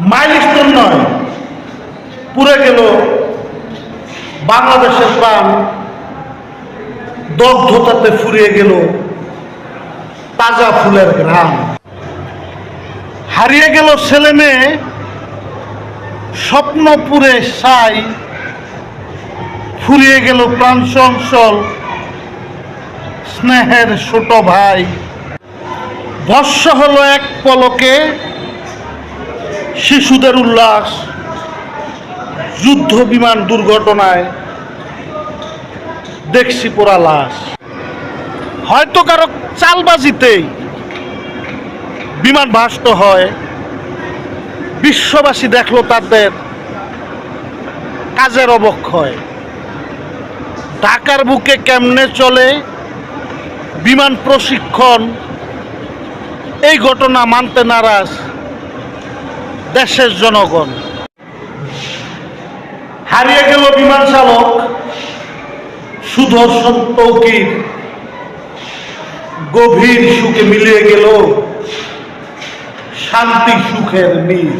Milestone নয়। পুরে গেল বাংলাদেশের প্রাণ। দগ্ধতাতে ফুরিয়ে গেল তাজা ফুলের গ্রাম হারিয়ে গেল ছেলে মেয়ে স্বপ্নপুরে সাই। ফুরিয়ে গেল প্রাণ চঞ্চল স্নেহের ছোট ভাই। ভস্য হলো এক পলকে শিশুদের উল্লাস যুদ্ধ বিমান দুর্ঘটনায় দেখছি পোড়া লাশ। হয়তো কারও চালবাজিতেই বিমান ভাসত হয়। বিশ্ববাসী দেখল তাদের কাজের অবক্ষয়। ঢাকার বুকে কেমনে চলে বিমান প্রশিক্ষণ, এই ঘটনা মানতে নারাজ। দেশের জনগণ। হারিয়ে গেল বিমান চালক, সুদর্শন তৌকির গভীর সুখে মিলিয়ে গেল শান্তি সুখের নীল।